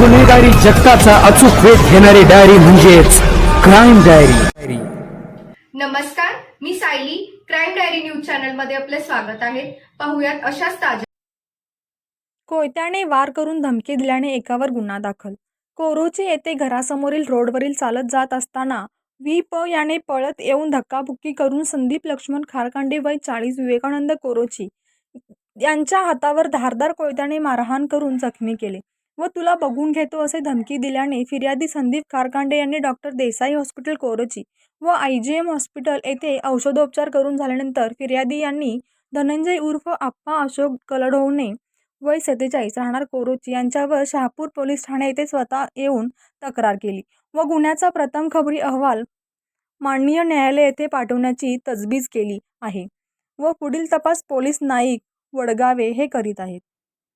गुन्हेगारी जगताचा अचूक वेध घेणारी डायरी म्हणजेच क्राईम डायरी नमस्कार मी सायली. क्राईम डायरी न्यूज चॅनलमध्ये आपले स्वागत आहे. पाहुयात अशाच ताज्या कोयत्याने वार करून धमकी दिल्याने एकावर गुन्हा दाखल. कोरोची येथे घरासमोरील रोडवरील चालत जात असताना व्ही प याने पळत येऊन धक्काबुक्की करून संदीप लक्ष्मण खारकांडे वय चाळीस विवेकानंद कोरोची यांच्या हातावर धारदार कोयत्याने मारहाण करून जखमी केले. व तुला बघून घेतो असे धमकी दिल्याने फिर्यादी संदीप खारकांडे यांनी डॉक्टर देसाई हॉस्पिटल कोरोची व आय जी एम हॉस्पिटल येथे औषधोपचार करून झाल्यानंतर फिर्यादी यांनी धनंजय उर्फ आप्पा अशोक कलडोवणे वय सत्तेचाळीस राहणार कोरोची यांच्यावर शहापूर पोलीस ठाणे येथे स्वतः येऊन तक्रार केली व गुन्ह्याचा प्रथम खबरी अहवाल माननीय न्यायालय येथे पाठवण्याची तजवीज केली आहे व पुढील तपास पोलीस नाईक वडगावे हे करीत आहेत.